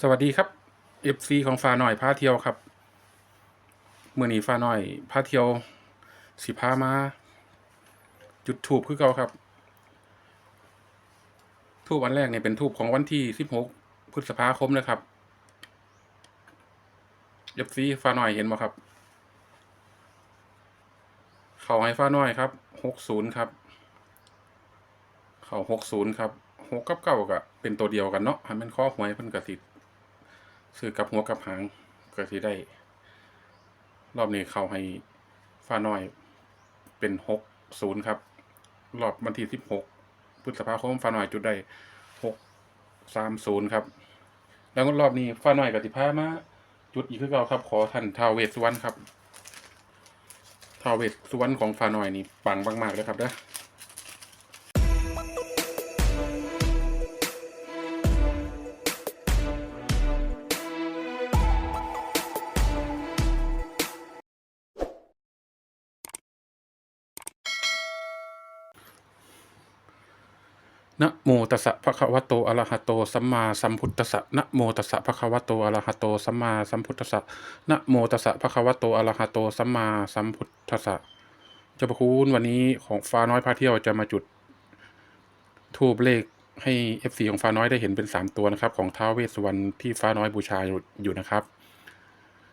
สวัสดีครับ FC ของฟ้าหน่อยพาเที่ยวครับเมื่อนี้ฟ้าหน่อยพาเที่ยว สิพามา จุดทูบคือเก่าครับ ทูบวันแรกเนี่ยเป็นทูบของวันที่16พฤษภาคมนะครับ FC ฟ้าหน่อยเห็นไหมครับ เขาให้ฟ้าน้อยครับ60ครับ เขา60ครับ6กับเก้าก็เป็นตัวเดียวกันเนาะให้มันข้อหวยเพิ่นก็สิ ซื้อกับหัวกับหางก็สิได้ รอบนี้เขาให้ฟ้าน้อยเป็นหกศูนย์ครับ รอบวันที่สิบหกพฤษภาคมฟ้าน้อยจุดได้หกสามศูนย์ครับ แล้วรอบนี้ฟ้าน้อยกับสิพามาจุดอีกคือเก่าครับ ขอท่านทาวเวสสุวรรณครับทาวเวสสุวรรณของฟ้าน้อยนี่ปังมากๆเลยครับเด้อ นะโมตัสสะภะคะวะโตอะระหะโตสัมมาสัมพุทธัสสะนะโมตัสสะภะคะวะโตอะระหะโตสัมมาสัมพุทธัสสะนะโมตัสสะภะคะวะโตอะระหะโตสัมมาสัมพุทธัสสะเจ้าพระคุณวันนี้ของฟ้าน้อยพาเที่ยวจะมาจุดทูบเลขให้เอฟซีของฟ้าน้อยได้เห็นเป็นสามตัวนะครับ ของท้าวเวสสวรรณที่ฟ้าน้อยบูชาอยู่อยู่นะครับ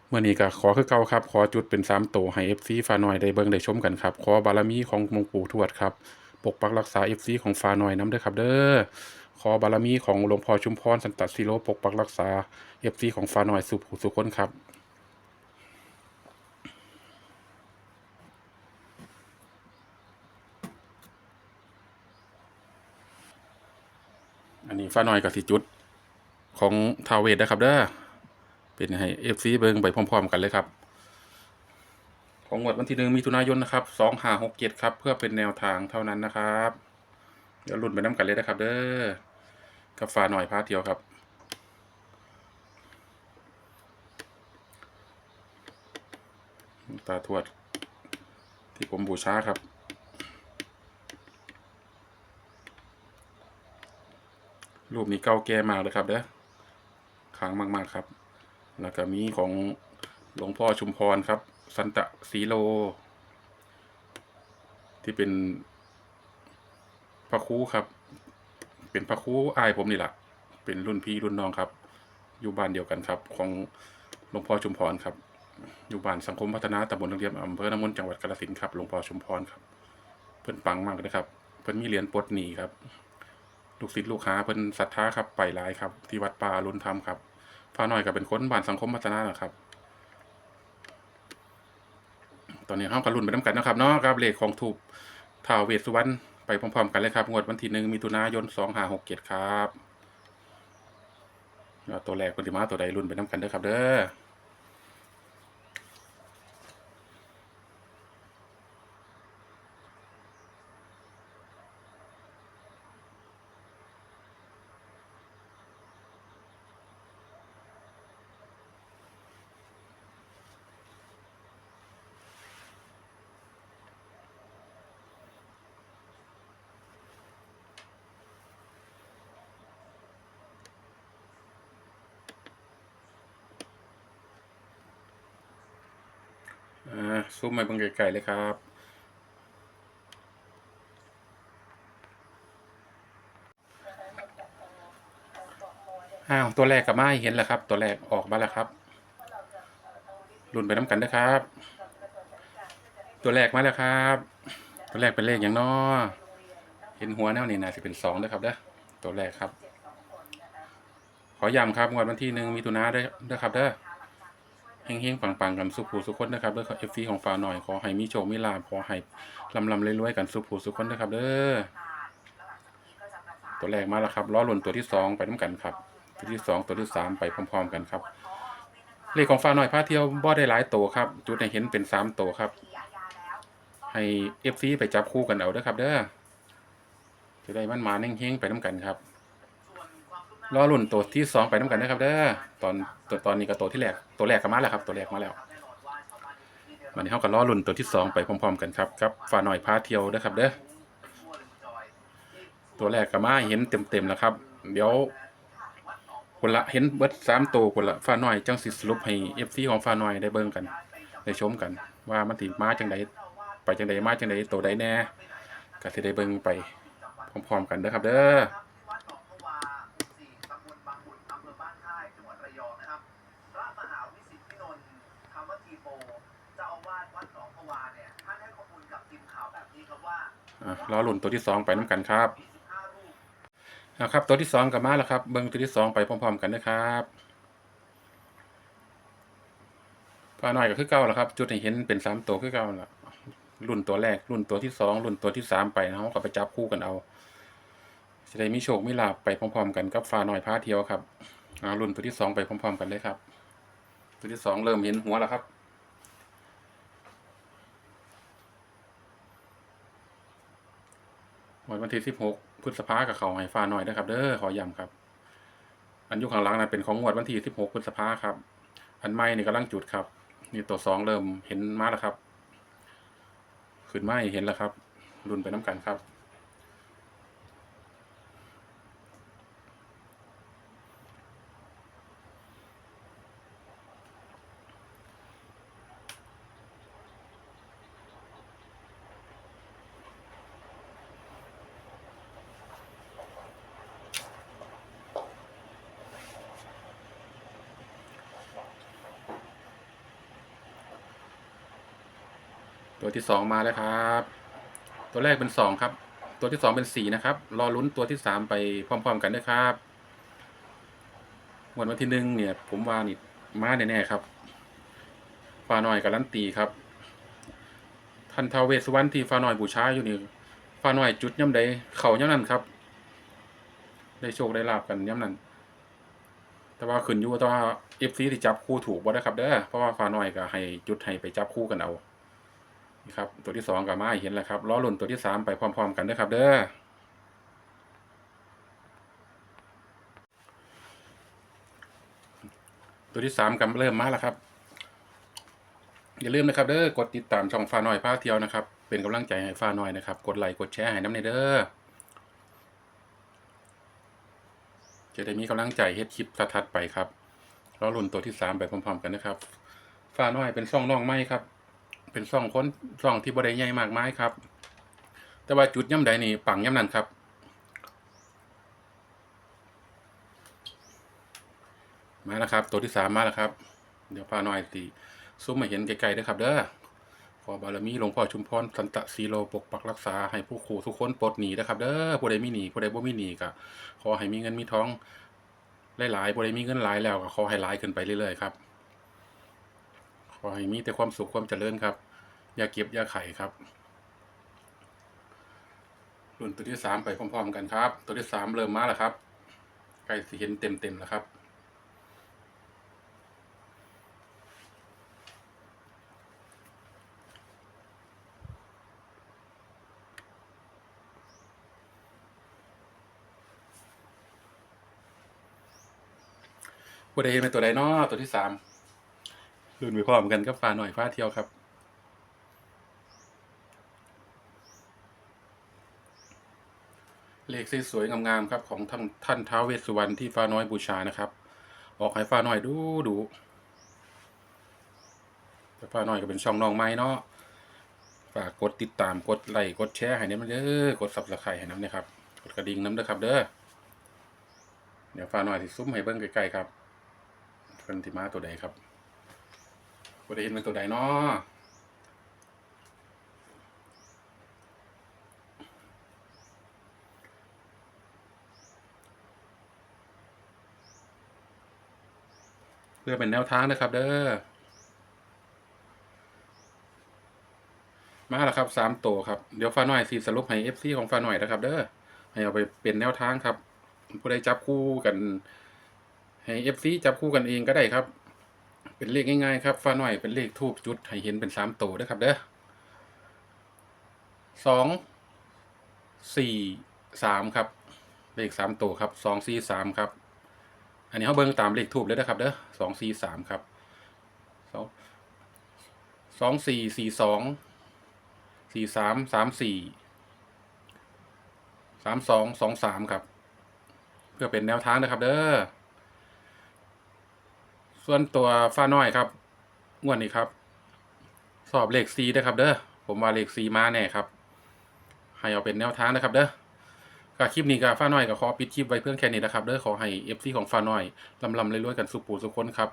เมื่อนี้ก็ขอคือเก่าครับ ขอจุดเป็นสามตัวให้เอฟซีฟ้าน้อยได้เบิ่งได้ชมกันครับ ขอบารมีของหลวงปู่ทวดครับ ปกปักรักษาเอฟซีของฟ้าน้อยน้ำเด้อครับ เด้อขอบารมีของหลวงพ่อชุมพรสันตศิโลปกปักรักษาเอฟซีของฟ้าน้อยสุผู้สุขคนครับอันนี้ฟ้าน้อยกับสิจุดของทาวเวดนะครับเด้อเป็นให้เอฟซีเบิงไปพร้อม ๆ กันเลยครับ ของงวดวันที่หนึ่งมิถุนายนนะครับสองห้าหกเจ็ดครับเพื่อเป็นแนวทางเท่านั้นนะครับเดี๋ยวรุ่นไปน้ำกันเลยนะครับ เด้อกับฟ้าหน่อยพาเที่ยวครับตาทวด ที่ผมบูชาครับ รูปนี้เก่าแก่มากเลยครับเด้อขลังมาก ๆ ครับ แล้วก็มีของหลวงพ่อชุมพรครับ สันตะสีโล ที่เป็นพระคูครับ เป็นพระคูอายผมนี่แหละเป็นรุ่นพี่รุ่นน้องครับ อยู่บ้านเดียวกันครับ ของหลวงพ่อชุมพรครับ อยู่บ้านสังคมพัฒนาตำบลทางเรียมอำเภอน้ำมนจังหวัดกาฬสินธุ์ครับหลวงพ่อชุมพรครับ เพิ่นปังมากเลยครับ เพิ่นมีเหรียญปลดหนีครับ ลูกศิษย์ลูกหาเพิ่นศรัทธาครับไปหลายครับ ที่วัดป่าลุนธรรมครับฟ้าน้อยก็เป็นคนบ้านสังคมพัฒนานะครับ ตอนนี้ห้องกันรุ่นไปน้ำกันนะครับเนาะครับเลขของถูกท้าวเวสสุวรรณไปพร้อมๆกันเลยครับงวดวันที่หนึ่งมิถุนายนสองห้าหกเจ็ดครับตัวแรกปฏิมาตัวใดรุ่นไปน้ำกันเด้อครับเด้อ อ่า ซูมมาเบิ่งไกลๆเลยครับ อ้าว ตัวแรกกับไม่เห็นแล้วครับ ตัวแรกออกมาแล้วครับรุ่นไปน้ำกันนะครับ ตัวแรกมาแล้วครับ ตัวแรกเป็นเลขอย่างนอเห็นหัวแนวนี่นะสิเป็นสองนะครับเด้อตัวแรกครับ ขอย้ำครับงวดวันที่หนึ่งมีตุนาเด้อเด้อครับเด้อ เฮงๆปังๆ กันสุขูสุขคนนะครับเด้อเอฟซีของฟ้าหน่อยขอให้มีโชคมีลาภขอให้ลำลำรวยๆกันสุขูสุขคนนะครับเด้อตัวแรกมาแล้วครับล้อหล่นตัวที่สองไปน้ำกันครับ ตัวที่สองตัวที่สามไปพร้อม ๆ กันครับเลขของฟ้าหน่อยพาเที่ยวบ่ได้หลายตัวครับ จุดให้เห็นเป็นสามตัวครับ ให้เอฟซีไปจับคู่กันเอาเด้อครับ เด้อจะได้มันมาเฮงๆไปน้ำกันครับ รอรุ่นตัวที่สองไปน้ำกันนะครับเด้อตอนตัวตอนนี้ก็ตัวที่แรกตัวแรกก็มาแล้วครับ ตัวแรกมาแล้ววันนี้เขาก็รอรุ่นตัวที่สองไปพร้อมๆกันครับกับฝ่าหน่อยพาเที่ยวนะครับเด้อตัวแรกก็มาเห็นเต็มๆแล้วครับ เดี๋ยวคนละเห็นเบิดสามตัวคนละฟ้าน้อยจังสิสรุปให้ FC ของฟ้าน้อยได้เบิ่งกัน ได้ชมกัน ว่ามันสิมาจังไดไปจังไดมาจังไดตัวใดแน่ก็สิได้เบิ่งไปพร้อมๆกันเด้อครับเด้อ ว่าอะรอลุ้นตัวที่สองไปน้ำกันครับนะครับตัวที่สองกับมาแล้วครับ เบิ้งตัวที่สองไปพร้อม ๆ กันนะครับพาหน่อยก็คือเก่าแล้วครับ จุดให้เห็นเป็นสามตัวคือเก่าแล้วรุ่นตัวแรก รุ่นตัวที่สองรุ่นตัวที่สามไปนะเขาก็ไปจับคู่กันเอาจะได้มีโชคมีลาบไปพร้อม ๆ กันกับฟ้าหน่อยพาเที่ยวครับอ่ารุ่นตัวที่สองไปพร้อม ๆ กันเลยครับ ตัวที่สองเริ่มเห็นหัวแล้วครับ วันที่สิบหกพฤษภากับเขาหายฟ้าหน่อยนะครับ เด้อขอย้ำครับ อันยุคข้างหลังนั้นเป็นของงวดวันที่สิบหกพฤษภาครับ อันไหม่นี่กำลังจุดครับ นี่ตัวสองเริ่มเห็นมาแล้วครับ ขึ้นไม่เห็นแล้วครับรุนไปน้ำกันครับ ตัวที่สองมาแล้วครับ ตัวแรกเป็นสองครับ ตัวที่สองเป็นสี่นะครับ รอลุ้นตัวที่สามไปพร้อม ๆ กันนะครับวันวันที่หนึ่งเนี่ย ผมว่านี่มาแน่ๆครับฟ้าน้อยกับลันตีครับท่านทาวเวสวรรณที่ฟ้าน้อยบูชาอยู่นี่ฟ้าน้อยจุดย่ำใดเข่าย่ำนั้นครับ ได้โชคได้ลาบกันย่ำนั้นแต่ว่าขึ้นอยู่แตัวาเอฟซีที่จับคู่ถูกบ่ได้ครับเด้อเพราะว่าฟ้าน้อยก็ให้จุดให้ไปจับคู่กันเอา นี่ครับตัวที่สองกับมาให้เห็นแล้วครับล้อหล่นตัวที่สามไปพร้อม ๆ กันเด้อครับ เด้อตัวที่สามกำเริ่มมาแล้วครับ อย่าลืมนะครับเด้อกดติดตามช่องฟ้าน้อยพาเที่ยวนะครับ เป็นกำลังใจให้ฟ้าน้อยนะครับ กดไลค์กดแชร์ให้น้ำในเด้อจะได้มีกำลังใจเฮ็ดคลิปถัดๆไปครับล้อหล่นตัวที่สามไปพร้อมๆ กันนะครับฟ้าน้อยเป็นช่องน้องไม้ครับ เป็นซ่องคนซ่องที่บริใหญ่มากมายครับ แต่ว่าจุดย่ำใดนี่ปังย่ำนั้นครับ มาแล้วครับ ตัวที่สามมาแล้วครับ เดี๋ยวพาหน่อยตีซุ้มมาเห็นไกลๆด้วยครับ เด้อขอบารมีหลวงพ่อชุมพรสันตะสีโลปกปักรักษาให้ผู้ขู่ทุกคนปลดหนีนะครับ เด้อผู้ใดมีหนีผู้ใดบ่มีหนีก็ขอให้มีเงินมีทองหลายๆผู้ใดมีเงินหลายแล้วก็ขอให้หลายขึ้นไปเรื่อยๆครับ ขอให้มีแต่ความสุขความเจริญครับ อย่าเก็บอย่าไข่ครับรุ่นตัวที่สามไปพร้อมๆกันครับ ตัวที่สามเริ่มมาแล้วครับใกล้สิเห็นเต็มๆแล้วครับผู้ใดเห็นเป็นตัวใดเนาะตัวที่สาม รุ่นไปพร้อมกันกับฟ้าหน่อยฟ้าเที่ยวครับ เลขสวยๆงามๆครับ ของท่านท่านท้าวเวสสุวรรณที่ฟ้าน้อยบูชานะครับ ออกให้ฟ้าน้อยดูดูแต่ฟ้าน้อยก็เป็นช่องน้องไม้เนาะฝากกดติดตามกดไลค์กดแชร์ให้น้ำเด้อกดซับสไครต์ให้น้ำนะครับกดกระดิ่งน้ำเด้อครับเด้อเดี๋ยวฟ้าน้อยสิซุ้มให้เบิ้งใกล้ๆครับเพิ่นที่มาตัวใดครับ บ่ได้เห็นเป็นตัวใดเนาะเพื่อเป็นแนวทางนะครับเด้อ มาแล้วครับสามตัวครับ เดี๋ยวฟ้าหน่อยสีสรุปให้เอฟซีของฟ้าหน่อยนะครับ เด้อ ให้เอาไปเป็นแนวทางครับ ผู้ใดจับคู่กัน ให้เอฟซีจับคู่กันเองก็ได้ครับ เป็นเลขง่ายๆครับฟ้าหน่อยเป็นเลขทูบจุดให้เห็นเป็นสามตัวนะครับเด้อสองสี่สามครับ เลขสามตัวครับสองสี่สามครับ อันนี้เขาเบิ่งตามเลขทูบเลยนะครับเด้อสองสี่สามครับสองสองสี่สี่สองสี่สามสามสี่สามสองสองสามครับ เพื่อเป็นแนวทางนะครับ เด้อ ส่วนตัวฟ้าน้อยครับงวดนี้ครับ สอบเลขซีด้วยครับ เด้อผมว่าเลขซีมาแน่ครับ ให้เอาเป็นแนวทางนะครับ เด้อก็คลิปนี้ก็ฟ้าน้อยก็ขอปิดคลิปไว้เพื่อนแค่นี้นะครับเด้อขอให้เอฟซีของฟ้าน้อยลำลำรวยกันสุขปูสุขคนครับ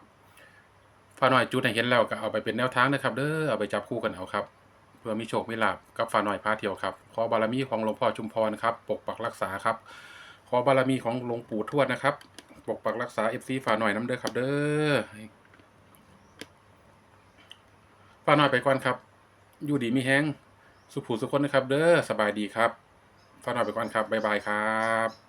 ฟ้าน้อยจุดให้เห็นแล้วก็เอาไปเป็นแนวทางนะครับ เด้อเอาไปจับคู่กันเอาครับเพื่อมีโชคมีลาบกับฟ้าน้อยพาเที่ยวครับขอบารมีของหลวงพ่อชุมพรครับปกปักรักษาครับขอบารมีของหลวงปู่ทวดนะครับ ปกปักรักษาเอฟซีฝ้าน้อยน้ำเด้อครับ เด้อฝ้าน้อยไปก่อนครับ อยู่ดีมีแห้งสุขผูสุขคนนะครับ เด้อสบายดีครับฝ้าน้อยไปก่อนครับบ๊ายบายครับ